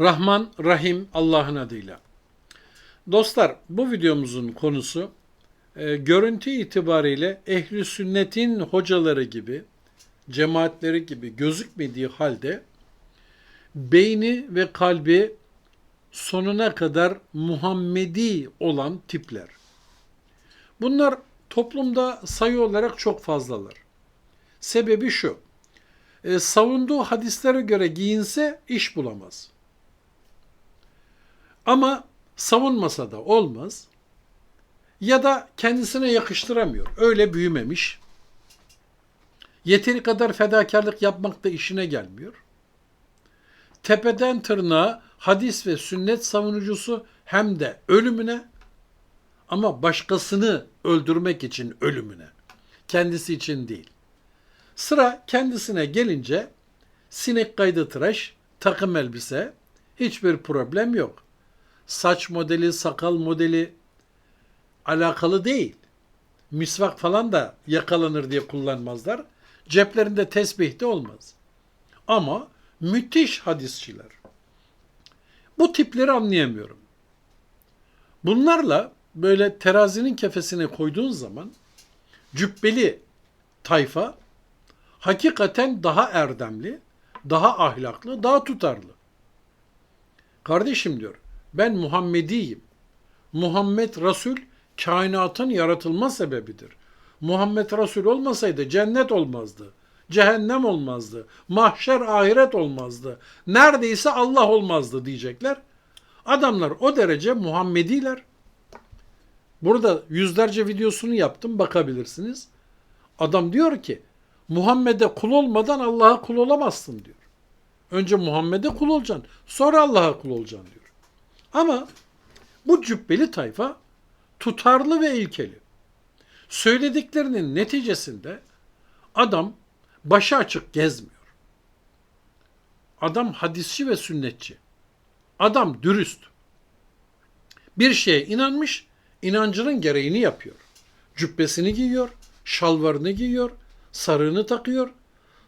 Rahman, Rahim Allah'ın adıyla. Dostlar bu videomuzun konusu e, görüntü itibariyle ehli sünnetin hocaları gibi, cemaatleri gibi gözükmediği halde beyni ve kalbi sonuna kadar Muhammedi olan tipler. Bunlar toplumda sayı olarak çok fazlalar. Sebebi şu. e, savunduğu hadislere göre giyinse iş bulamaz. Ama savunmasa da olmaz. Ya da kendisine yakıştıramıyor. Öyle büyümemiş. Yeteri kadar fedakarlık yapmak da işine gelmiyor. Tepeden tırnağa hadis ve sünnet savunucusu hem de ölümüne ama başkasını öldürmek için ölümüne. Kendisi için değil. Sıra kendisine gelince sinek kaydı tıraş, takım elbise, hiçbir problem yok. Saç modeli, sakal modeli alakalı değil. Misvak falan da yakalanır diye kullanmazlar. Ceplerinde tesbih de olmaz. Ama müthiş hadisçiler. Bu tipleri anlayamıyorum. Bunlarla böyle terazinin kefesine koyduğun zaman cübbeli tayfa hakikaten daha erdemli, daha ahlaklı, daha tutarlı. Kardeşim diyor, ben Muhammediyim. Muhammed Resul kainatın yaratılma sebebidir. Muhammed Resul olmasaydı cennet olmazdı. Cehennem olmazdı. Mahşer ahiret olmazdı. Neredeyse Allah olmazdı diyecekler. Adamlar o derece Muhammediler. Burada yüzlerce videosunu yaptım bakabilirsiniz. Adam diyor ki Muhammed'e kul olmadan Allah'a kul olamazsın diyor. Önce Muhammed'e kul olacaksın. Sonra Allah'a kul olacaksın diyor. Ama bu cübbeli tayfa tutarlı ve ilkeli. Söylediklerinin neticesinde adam başı açık gezmiyor. Adam hadisçi ve sünnetçi. Adam dürüst. Bir şeye inanmış, inancının gereğini yapıyor. Cübbesini giyiyor, şalvarını giyiyor, sarığını takıyor,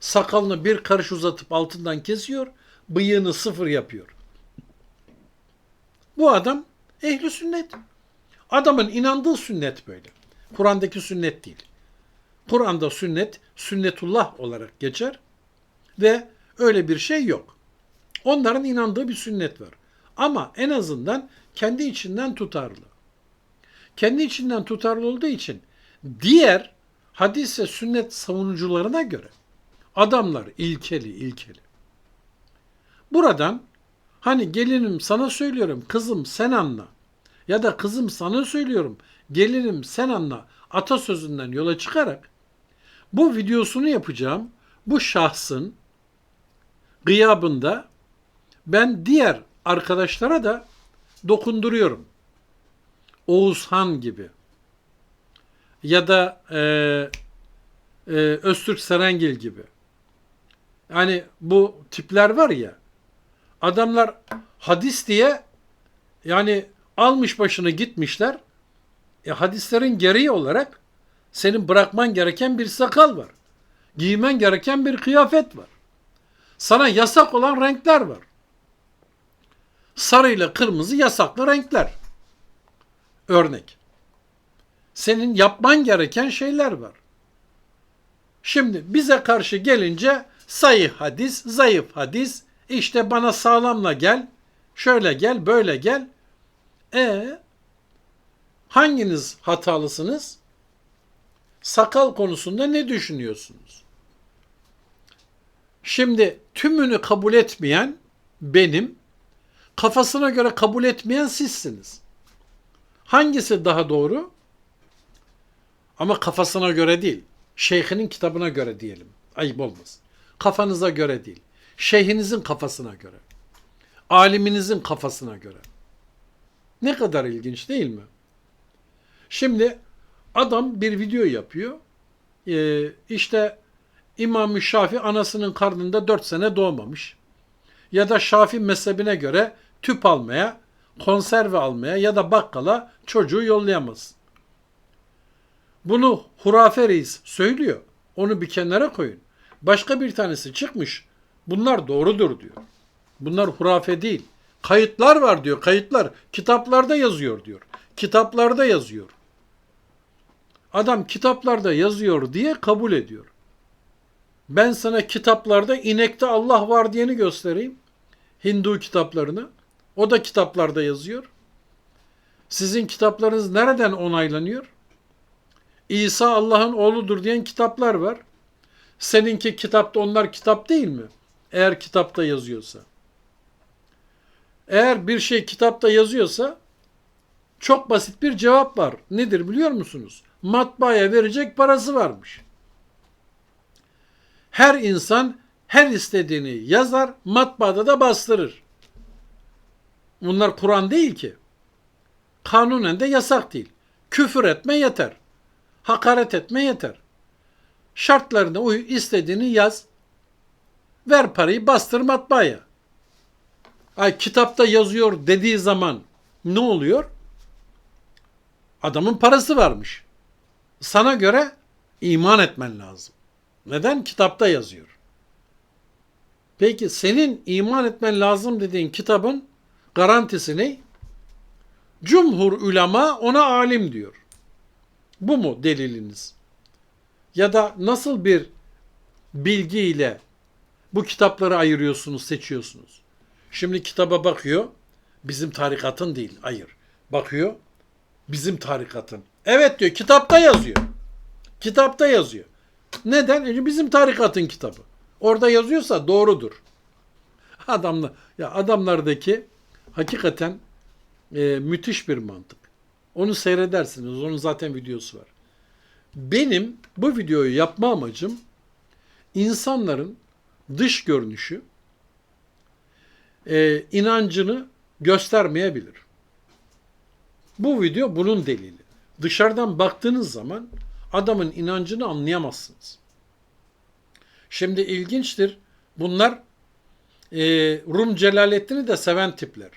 sakalını bir karış uzatıp altından kesiyor, bıyığını sıfır yapıyor. Bu adam ehli sünnet. Adamın inandığı sünnet böyle. Kur'an'daki sünnet değil. Kur'an'da sünnet, sünnetullah olarak geçer ve öyle bir şey yok. Onların inandığı bir sünnet var. Ama en azından kendi içinden tutarlı. Kendi içinden tutarlı olduğu için diğer hadis ve sünnet savunucularına göre adamlar ilkeli ilkeli. Buradan hani gelinim sana söylüyorum kızım sen anla ya da kızım sana söylüyorum gelinim sen anla atasözünden yola çıkarak bu videosunu yapacağım bu şahsın gıyabında ben diğer arkadaşlara da dokunduruyorum. Oğuzhan gibi ya da e, e, Öztürk Serengil gibi. Yani bu tipler var ya adamlar hadis diye yani almış başını gitmişler. E, hadislerin gereği olarak senin bırakman gereken bir sakal var. Giymen gereken bir kıyafet var. Sana yasak olan renkler var. Sarı ile kırmızı yasaklı renkler. Örnek. Senin yapman gereken şeyler var. Şimdi bize karşı gelince sayı hadis, zayıf hadis, işte bana sağlamla gel, şöyle gel, böyle gel. E hanginiz hatalısınız? Sakal konusunda ne düşünüyorsunuz? Şimdi tümünü kabul etmeyen benim, kafasına göre kabul etmeyen sizsiniz. Hangisi daha doğru? Ama kafasına göre değil. Şeyhinin kitabına göre diyelim. Ayıp olmaz. Kafanıza göre değil. Şeyhinizin kafasına göre. Aliminizin kafasına göre. Ne kadar ilginç değil mi? Şimdi adam bir video yapıyor. Ee, işte İmam-ı Şafi anasının karnında 4 sene doğmamış. Ya da Şafi mezhebine göre tüp almaya, konserve almaya ya da bakkala çocuğu yollayamaz. Bunu hurafe reis söylüyor. Onu bir kenara koyun. Başka bir tanesi çıkmış. Bunlar doğrudur diyor. Bunlar hurafe değil. Kayıtlar var diyor, kayıtlar. Kitaplarda yazıyor diyor. Kitaplarda yazıyor. Adam kitaplarda yazıyor diye kabul ediyor. Ben sana kitaplarda inekte Allah var diyeni göstereyim. Hindu kitaplarını. O da kitaplarda yazıyor. Sizin kitaplarınız nereden onaylanıyor? İsa Allah'ın oğludur diyen kitaplar var. Seninki kitapta onlar kitap değil mi? Eğer kitapta yazıyorsa. Eğer bir şey kitapta yazıyorsa çok basit bir cevap var. Nedir biliyor musunuz? Matbaaya verecek parası varmış. Her insan her istediğini yazar, matbaada da bastırır. Bunlar Kur'an değil ki. Kanunen de yasak değil. Küfür etme yeter. Hakaret etme yeter. Şartlarına uy, istediğini yaz. Ver parayı bastır matbaaya. Ay kitapta yazıyor dediği zaman ne oluyor? Adamın parası varmış. Sana göre iman etmen lazım. Neden? Kitapta yazıyor. Peki senin iman etmen lazım dediğin kitabın garantisi ne? Cumhur ulema ona alim diyor. Bu mu deliliniz? Ya da nasıl bir bilgiyle bu kitapları ayırıyorsunuz, seçiyorsunuz? Şimdi kitaba bakıyor, bizim tarikatın değil, hayır. Bakıyor, bizim tarikatın. Evet diyor, kitapta yazıyor. Kitapta yazıyor. Neden? E, bizim tarikatın kitabı. Orada yazıyorsa doğrudur. Adamlar, ya adamlardaki hakikaten e, müthiş bir mantık. Onu seyredersiniz. Onun zaten videosu var. Benim bu videoyu yapma amacım insanların dış görünüşü e, inancını göstermeyebilir. Bu video bunun delili. Dışarıdan baktığınız zaman adamın inancını anlayamazsınız. Şimdi ilginçtir. Bunlar e, Rum Celalettin'i de seven tipler.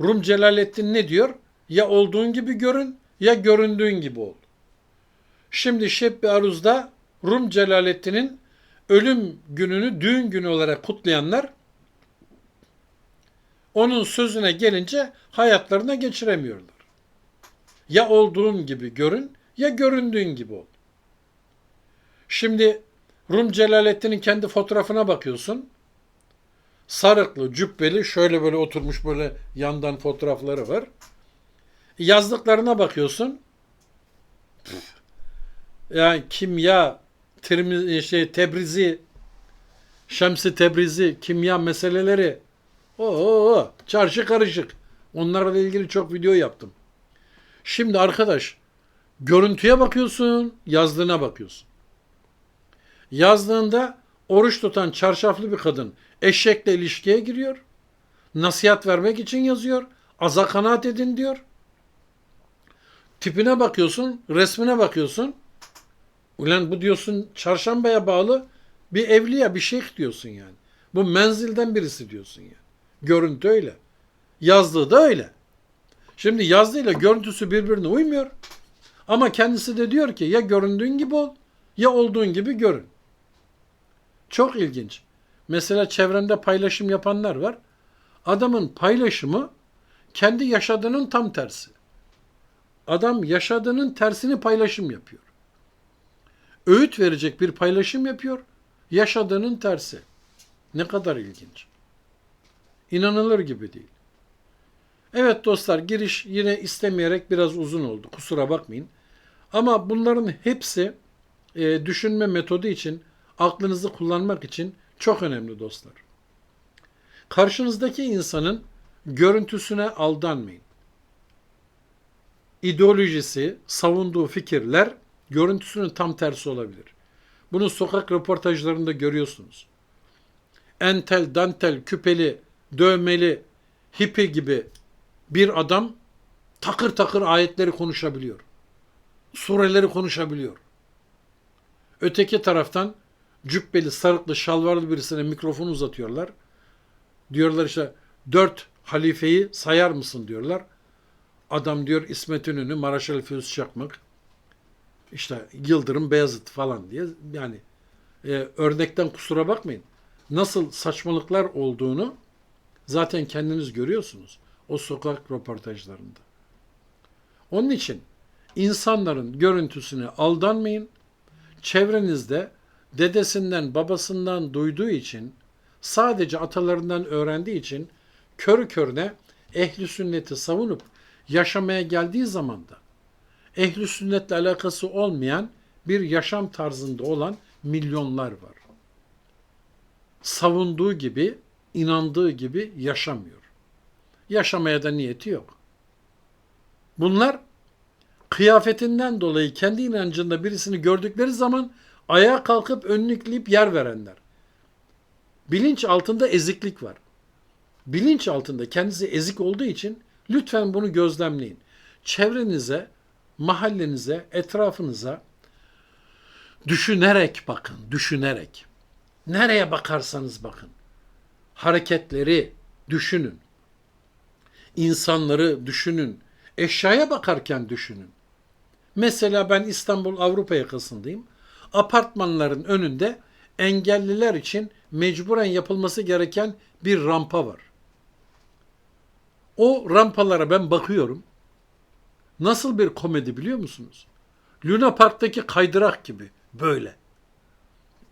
Rum Celalettin ne diyor? Ya olduğun gibi görün ya göründüğün gibi ol. Şimdi Şebbi Aruz'da Rum Celalettin'in ölüm gününü düğün günü olarak kutlayanlar onun sözüne gelince hayatlarına geçiremiyorlar. Ya olduğun gibi görün ya göründüğün gibi ol. Şimdi Rum Celalettin'in kendi fotoğrafına bakıyorsun. Sarıklı, cübbeli, şöyle böyle oturmuş böyle yandan fotoğrafları var. Yazdıklarına bakıyorsun. Yani kimya, Tirmizi, şey, Tebrizi, Şemsi Tebrizi, kimya meseleleri. Oo, çarşı karışık. Onlarla ilgili çok video yaptım. Şimdi arkadaş, görüntüye bakıyorsun, yazdığına bakıyorsun. Yazdığında oruç tutan çarşaflı bir kadın eşekle ilişkiye giriyor. Nasihat vermek için yazıyor. Aza kanaat edin diyor. Tipine bakıyorsun, resmine bakıyorsun. Ulan bu diyorsun çarşambaya bağlı bir evliya, bir şeyh diyorsun yani. Bu menzilden birisi diyorsun yani. Görüntü öyle. Yazdığı da öyle. Şimdi yazdığıyla görüntüsü birbirine uymuyor. Ama kendisi de diyor ki ya göründüğün gibi ol ya olduğun gibi görün. Çok ilginç. Mesela çevremde paylaşım yapanlar var. Adamın paylaşımı kendi yaşadığının tam tersi. Adam yaşadığının tersini paylaşım yapıyor. Öğüt verecek bir paylaşım yapıyor. Yaşadığının tersi. Ne kadar ilginç. İnanılır gibi değil. Evet dostlar giriş yine istemeyerek biraz uzun oldu. Kusura bakmayın. Ama bunların hepsi e, düşünme metodu için, aklınızı kullanmak için çok önemli dostlar. Karşınızdaki insanın görüntüsüne aldanmayın. İdeolojisi, savunduğu fikirler görüntüsünün tam tersi olabilir. Bunu sokak röportajlarında görüyorsunuz. Entel, dantel, küpeli, dövmeli, hippi gibi bir adam takır takır ayetleri konuşabiliyor. Sureleri konuşabiliyor. Öteki taraftan cübbeli, sarıklı, şalvarlı birisine mikrofon uzatıyorlar. Diyorlar işte dört halifeyi sayar mısın diyorlar. Adam diyor İsmet İnönü, Maraşal Füuz Çakmak, işte Yıldırım Beyazıt falan diye yani e, örnekten kusura bakmayın. Nasıl saçmalıklar olduğunu Zaten kendiniz görüyorsunuz o sokak röportajlarında. Onun için insanların görüntüsüne aldanmayın. Çevrenizde dedesinden, babasından duyduğu için, sadece atalarından öğrendiği için körü körüne ehli sünneti savunup yaşamaya geldiği zaman da ehli sünnetle alakası olmayan bir yaşam tarzında olan milyonlar var. Savunduğu gibi, inandığı gibi yaşamıyor. Yaşamaya da niyeti yok. Bunlar kıyafetinden dolayı kendi inancında birisini gördükleri zaman ayağa kalkıp önlükleyip yer verenler. Bilinç altında eziklik var. Bilinç altında kendisi ezik olduğu için lütfen bunu gözlemleyin. Çevrenize, mahallenize, etrafınıza düşünerek bakın, düşünerek. Nereye bakarsanız bakın. Hareketleri düşünün. İnsanları düşünün. Eşyaya bakarken düşünün. Mesela ben İstanbul Avrupa yakasındayım. Apartmanların önünde engelliler için mecburen yapılması gereken bir rampa var. O rampalara ben bakıyorum. Nasıl bir komedi biliyor musunuz? Luna Park'taki kaydırak gibi böyle.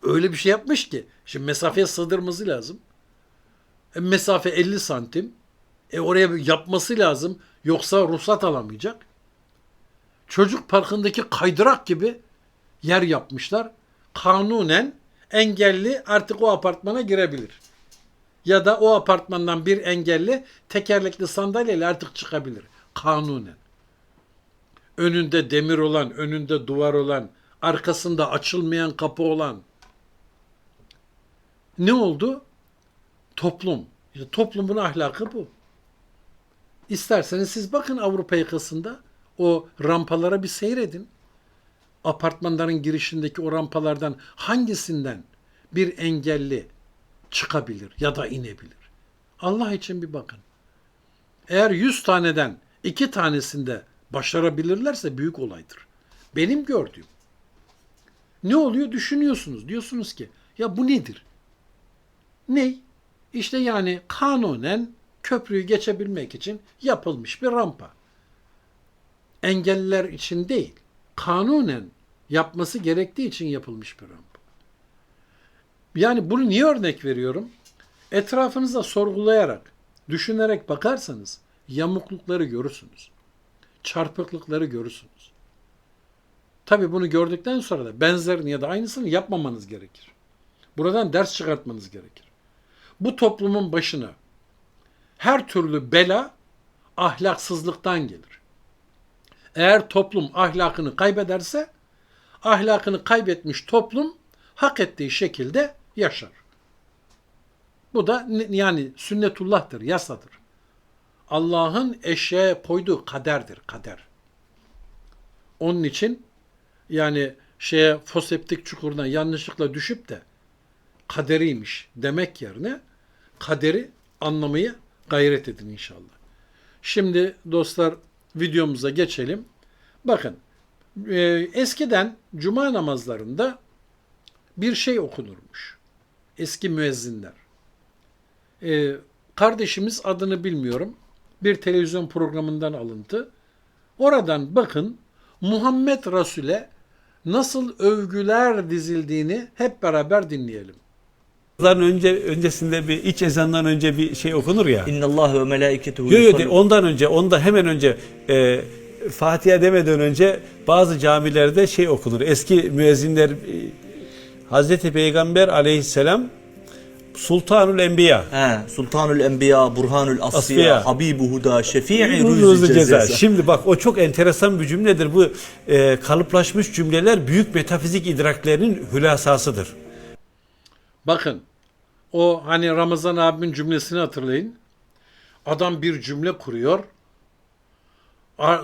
Öyle bir şey yapmış ki. Şimdi mesafeye sığdırması lazım. E, mesafe 50 santim. E oraya yapması lazım. Yoksa ruhsat alamayacak. Çocuk parkındaki kaydırak gibi yer yapmışlar. Kanunen engelli artık o apartmana girebilir. Ya da o apartmandan bir engelli tekerlekli sandalyeyle artık çıkabilir. Kanunen. Önünde demir olan, önünde duvar olan, arkasında açılmayan kapı olan. Ne oldu? Toplum. İşte toplumun ahlakı bu. İsterseniz siz bakın Avrupa yakasında o rampalara bir seyredin. Apartmanların girişindeki o rampalardan hangisinden bir engelli çıkabilir ya da inebilir? Allah için bir bakın. Eğer 100 taneden iki tanesinde başarabilirlerse büyük olaydır. Benim gördüğüm. Ne oluyor düşünüyorsunuz. Diyorsunuz ki ya bu nedir? Ney? İşte yani kanunen köprüyü geçebilmek için yapılmış bir rampa. Engelliler için değil, kanunen yapması gerektiği için yapılmış bir rampa. Yani bunu niye örnek veriyorum? Etrafınıza sorgulayarak, düşünerek bakarsanız yamuklukları görürsünüz. Çarpıklıkları görürsünüz. Tabii bunu gördükten sonra da benzerini ya da aynısını yapmamanız gerekir. Buradan ders çıkartmanız gerekir. Bu toplumun başına her türlü bela ahlaksızlıktan gelir. Eğer toplum ahlakını kaybederse ahlakını kaybetmiş toplum hak ettiği şekilde yaşar. Bu da yani sünnetullah'tır, yasadır. Allah'ın eşeğe koyduğu kaderdir, kader. Onun için yani şeye foseptik çukuruna yanlışlıkla düşüp de kaderiymiş demek yerine kaderi anlamayı gayret edin inşallah. Şimdi dostlar videomuza geçelim. Bakın e, eskiden cuma namazlarında bir şey okunurmuş. Eski müezzinler. E, kardeşimiz adını bilmiyorum. Bir televizyon programından alıntı. Oradan bakın Muhammed Resul'e nasıl övgüler dizildiğini hep beraber dinleyelim. Ezandan önce öncesinde bir iç ezandan önce bir şey okunur ya. İnna Allah ve melaiketuhu Yok yok ondan önce, onda hemen önce e, Fatiha demeden önce bazı camilerde şey okunur. Eski müezzinler e, Hazreti Peygamber aleyhisselam Sultanul Enbiya. He, Sultanul Enbiya, Burhanul Asfiya, Asfiya. Habibu Huda, Şefii Ruzu ceza. Şimdi bak o çok enteresan bir cümledir. Bu e, kalıplaşmış cümleler büyük metafizik idraklerinin hülasasıdır. Bakın o hani Ramazan abimin cümlesini hatırlayın. Adam bir cümle kuruyor.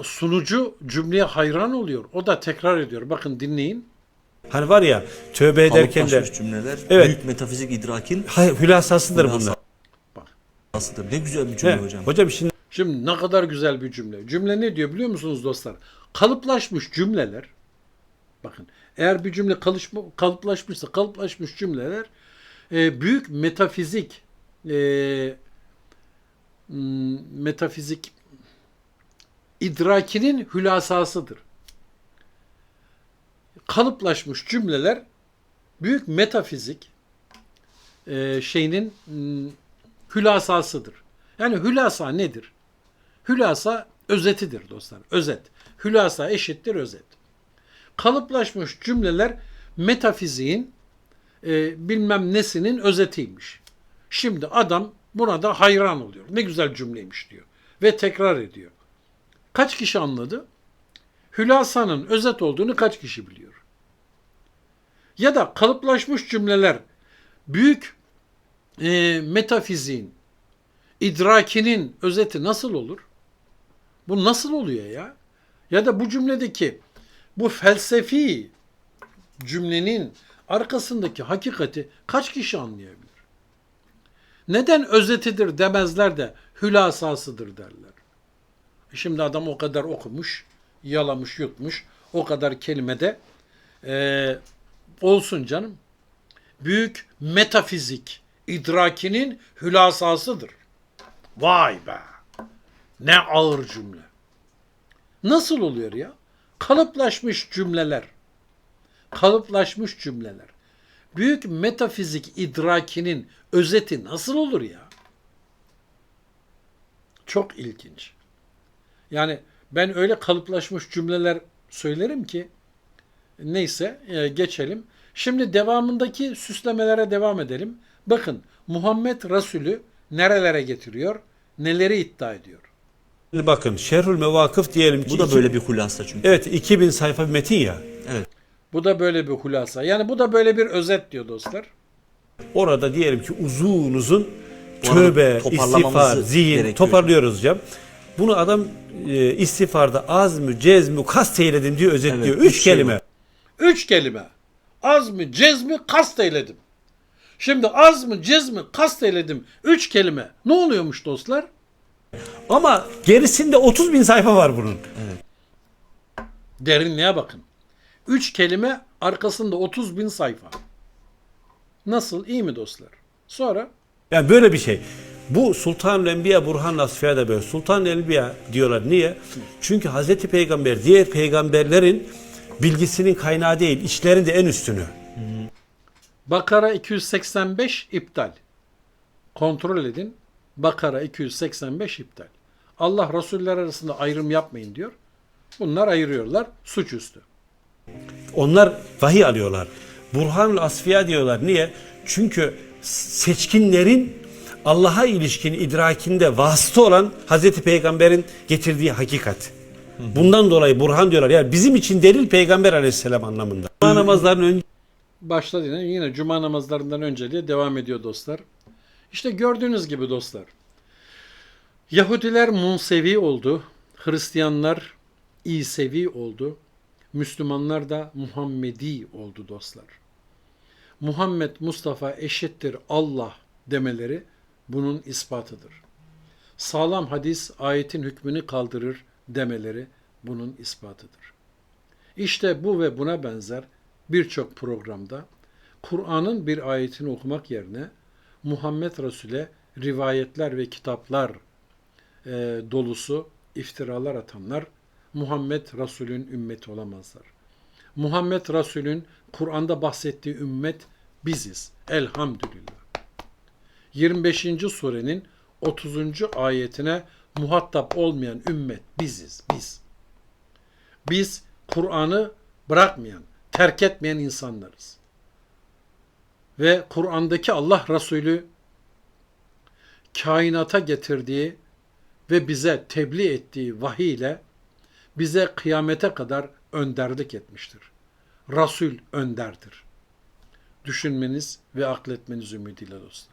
Sunucu cümleye hayran oluyor. O da tekrar ediyor. Bakın dinleyin. Hani var ya tövbe ederken de cümleler, Evet. büyük metafizik idrakin hay- hülasasıdır bunlar. hülasasıdır. Ne güzel bir cümle He, hocam. hocam şimdi Şimdi ne kadar güzel bir cümle. Cümle ne diyor biliyor musunuz dostlar? Kalıplaşmış cümleler. Bakın eğer bir cümle kalıplaşma, kalıplaşmışsa kalıplaşmış cümleler e, büyük metafizik e, metafizik idrakinin hülasasıdır. Kalıplaşmış cümleler büyük metafizik e, şeyinin hmm, hülasasıdır. Yani hülasa nedir? Hülasa özetidir dostlar. Özet. Hülasa eşittir özet. Kalıplaşmış cümleler metafiziğin e, bilmem nesinin özetiymiş. Şimdi adam buna da hayran oluyor. Ne güzel cümleymiş diyor. Ve tekrar ediyor. Kaç kişi anladı? Hülasanın özet olduğunu kaç kişi biliyor? Ya da kalıplaşmış cümleler büyük e, metafiziğin, idrakinin özeti nasıl olur? Bu nasıl oluyor ya? Ya da bu cümledeki bu felsefi cümlenin arkasındaki hakikati kaç kişi anlayabilir? Neden özetidir demezler de hülasasıdır derler. Şimdi adam o kadar okumuş, yalamış, yutmuş, o kadar kelimede eee, olsun canım. Büyük metafizik idrakinin hülasasıdır. Vay be! Ne ağır cümle. Nasıl oluyor ya? Kalıplaşmış cümleler. Kalıplaşmış cümleler. Büyük metafizik idrakinin özeti nasıl olur ya? Çok ilginç. Yani ben öyle kalıplaşmış cümleler söylerim ki neyse e, geçelim. Şimdi devamındaki süslemelere devam edelim. Bakın Muhammed Resulü nerelere getiriyor? Neleri iddia ediyor? Şimdi bakın Şerhül Mevakıf diyelim ki Bu da böyle bir hulasa çünkü. Evet 2000 sayfa bir metin ya. Evet. Bu da böyle bir hulasa. Yani bu da böyle bir özet diyor dostlar. Orada diyelim ki uzun uzun tövbe, istiğfar, zihin gerekiyor. toparlıyoruz hocam. Bunu adam e, istiğfarda az mı, cez mi, kast eyledim diyor özetliyor. Evet, Üç üç şey kelime. var. Üç kelime. Az mı, cez mi, kast eyledim. Şimdi az mı, cez mi, kast eyledim. Üç kelime. Ne oluyormuş dostlar? Ama gerisinde 30 bin sayfa var bunun. Derinliğe bakın. Üç kelime arkasında 30 bin sayfa. Nasıl? İyi mi dostlar? Sonra Yani böyle bir şey. Bu Sultan Enbiya Burhan Asfiye de böyle. Sultan Enbiya diyorlar. Niye? Çünkü Hazreti Peygamber diğer peygamberlerin bilgisinin kaynağı değil, içlerinde en üstünü. Bakara 285 iptal. Kontrol edin. Bakara 285 iptal. Allah Resuller arasında ayrım yapmayın diyor. Bunlar ayırıyorlar. Suçüstü. Onlar vahiy alıyorlar. Burhanul Asfiya diyorlar. Niye? Çünkü seçkinlerin Allah'a ilişkin idrakinde vasıta olan Hazreti Peygamber'in getirdiği hakikat. Bundan dolayı Burhan diyorlar. Yani bizim için delil Peygamber aleyhisselam anlamında. Cuma namazlarının önce Başladı yine, yine cuma namazlarından önce diye devam ediyor dostlar. İşte gördüğünüz gibi dostlar. Yahudiler Munsevi oldu. Hristiyanlar İsevi oldu. Müslümanlar da Muhammedi oldu dostlar. Muhammed Mustafa eşittir Allah demeleri bunun ispatıdır. Sağlam hadis ayetin hükmünü kaldırır demeleri bunun ispatıdır. İşte bu ve buna benzer birçok programda Kur'an'ın bir ayetini okumak yerine Muhammed Resul'e rivayetler ve kitaplar e, dolusu iftiralar atanlar Muhammed Resul'ün ümmeti olamazlar. Muhammed Resul'ün Kur'an'da bahsettiği ümmet biziz. Elhamdülillah. 25. surenin 30. ayetine muhatap olmayan ümmet biziz, biz. Biz Kur'an'ı bırakmayan, terk etmeyen insanlarız. Ve Kur'an'daki Allah Resulü kainata getirdiği ve bize tebliğ ettiği vahiy ile bize kıyamete kadar önderlik etmiştir. Resul önderdir. Düşünmeniz ve akletmeniz ümidiyle dostlar.